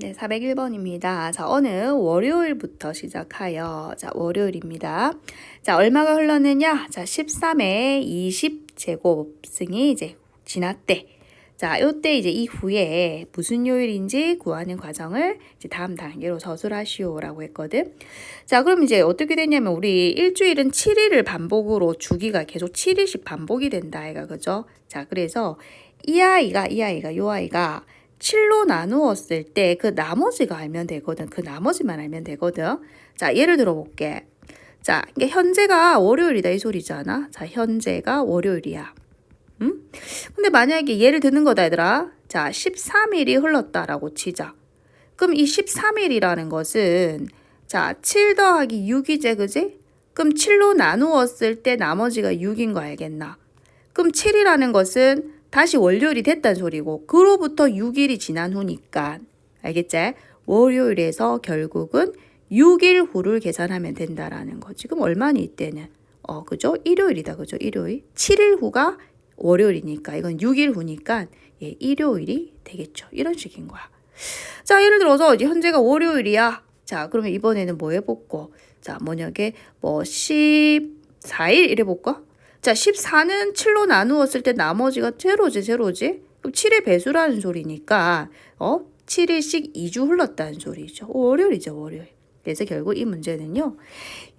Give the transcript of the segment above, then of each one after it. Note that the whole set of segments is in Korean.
네, 401번입니다. 자, 어느 월요일부터 시작하여, 자, 월요일입니다. 자, 얼마가 흘렀느냐? 자, 13의 20제곱승이 이제 지났대. 자, 요때 이제 이후에 무슨 요일인지 구하는 과정을 이제 다음 단계로 서술하시오라고 했거든. 자, 그럼 이제 어떻게 됐냐면 우리 일주일은 7일을 반복으로 주기가 계속 7일씩 반복이 된다, 아이가. 그죠? 자, 그래서 이 아이가, 이 아이가, 요 아이가 7로 나누었을 때 그 나머지가 알면 되거든. 그 나머지만 알면 되거든. 자, 예를 들어 볼게. 자, 이게 현재가 월요일이다 이 소리잖아. 자, 현재가 월요일이야. 응? 근데 만약에 예를 드는 거다 얘들아. 자, 13일이 흘렀다라고 치자. 그럼 이 13일이라는 것은 자, 7 더하기 6이제 그지? 그럼 7로 나누었을 때 나머지가 6인 거 알겠나? 그럼 7이라는 것은 다시 월요일이 됐단 소리고 그로부터 6일이 지난 후니까 알겠지? 월요일에서 결국은 6일 후를 계산하면 된다라는 거. 지금 얼마니 이때는? 어, 그죠? 일요일이다. 그죠? 일요일. 7일 후가 월요일이니까 이건 6일 후니까 예, 일요일이 되겠죠. 이런 식인 거야. 자, 예를 들어서 이제 현재가 월요일이야. 자, 그러면 이번에는 뭐 해볼까? 자, 뭐냐게 뭐 14일 이래 볼까? 자, 14는 7로 나누었을 때 나머지가 제로지, 제로지? 그럼 7의 배수라는 소리니까, 어? 7일씩 2주 흘렀다는 소리죠. 월요일이죠, 월요일. 그래서 결국 이 문제는요,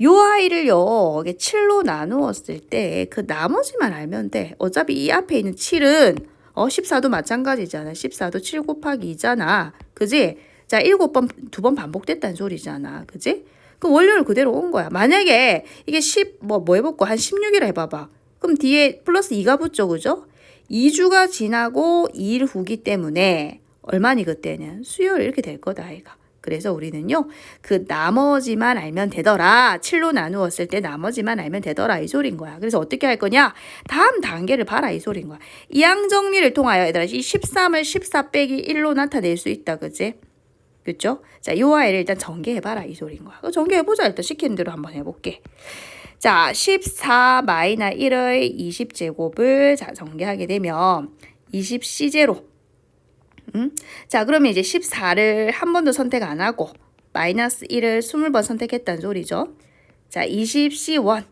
요 아이를요, 이게 7로 나누었을 때 그 나머지만 알면 돼. 어차피 이 앞에 있는 7은, 어, 14도 마찬가지잖아. 14도 7 곱하기 2잖아. 그지? 자, 7번, 두 번 반복됐다는 소리잖아. 그지? 그럼 월요일 그대로 온 거야. 만약에 이게 10, 뭐, 뭐 해볼까? 한 16일 해봐봐. 그럼 뒤에 플러스 2가 붙죠, 그죠? 2주가 지나고 2일 후기 때문에 얼마니 그때는? 수요일 이렇게 될 거다, 아이가. 그래서 우리는요, 그 나머지만 알면 되더라. 7로 나누었을 때 나머지만 알면 되더라. 이 소린 거야. 그래서 어떻게 할 거냐? 다음 단계를 봐라. 이 소린 거야. 이항 정리를 통하여 얘들아, 이 13을 14 빼기 1로 나타낼 수 있다. 그지? 그죠? 자, 요 아이를 일단 전개해봐라. 이 소린 거야. 그 전개해보자. 일단 시키는 대로 한번 해볼게. 자, 14 마이너 1의 20제곱을 자, 전개하게 되면 20C제로. 음? 자, 그러면 이제 14를 한 번도 선택 안 하고 마이너스 1을 20번 선택했다는 소리죠. 자, 20C1.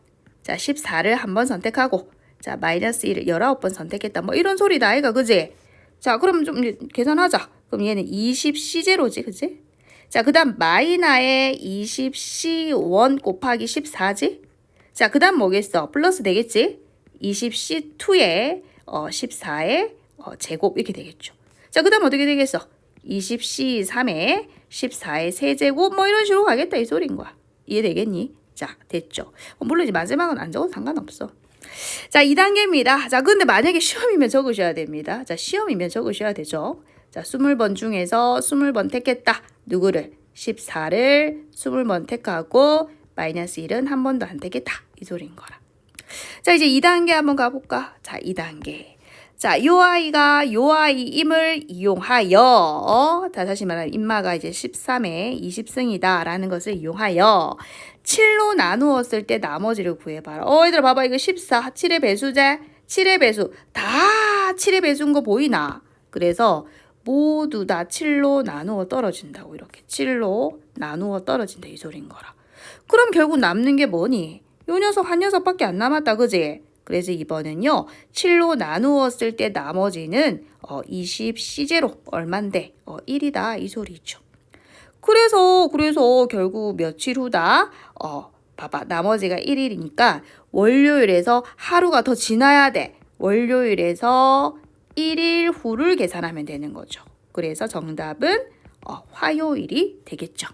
자, 14를 한 번 선택하고 자, 마이너스 1을 19번 선택했다. 뭐 이런 소리다. 아이가 그지? 자, 그럼 좀 계산하자. 그럼 얘는 20C제로지. 그지? 자, 그 다음 마이너의 20C1 곱하기 14지? 자, 그 다음 뭐겠어? 플러스 되겠지? 20C2에 어, 14의 어, 제곱 이렇게 되겠죠. 자, 그 다음 어떻게 되겠어? 20C3에 14의 세제곱 뭐 이런 식으로 가겠다 이 소린 거야. 이해되겠니? 자, 됐죠. 어, 물론 이제 마지막은 안 적어도 상관없어. 자, 2단계입니다. 자, 근데 만약에 시험이면 적으셔야 됩니다. 자, 시험이면 적으셔야 되죠. 자, 20번 중에서 20번 택했다. 누구를? 14를 20번 택하고 마이너스 1은 한 번도 안 택했다. 이 소리인 거라. 자, 이제 2단계 한번 가볼까? 자, 2단계. 자, 요 아이가 요 아이임을 이용하여, 어? 다시 말하면 인마가 이제 13에 20승이다 라는 것을 이용하여 7로 나누었을 때 나머지를 구해봐라. 어, 얘들아 봐봐. 이거 14, 7의 배수제, 7의 배수. 다 7의 배수인 거 보이나? 그래서 모두 다 7로 나누어 떨어진다고 이렇게 7로 나누어 떨어진다 이 소린 거라. 그럼 결국 남는 게 뭐니? 요 녀석 한 녀석밖에 안 남았다 그지? 그래서 이번은요 7로 나누었을 때 나머지는 어, 20C제로 얼만데 어, 1이다 이 소리죠. 그래서 그래서 결국 며칠 후다 어 봐봐 나머지가 1일이니까 월요일에서 하루가 더 지나야 돼. 월요일에서 1일 후를 계산하면 되는 거죠. 그래서 정답은 어, 화요일이 되겠죠.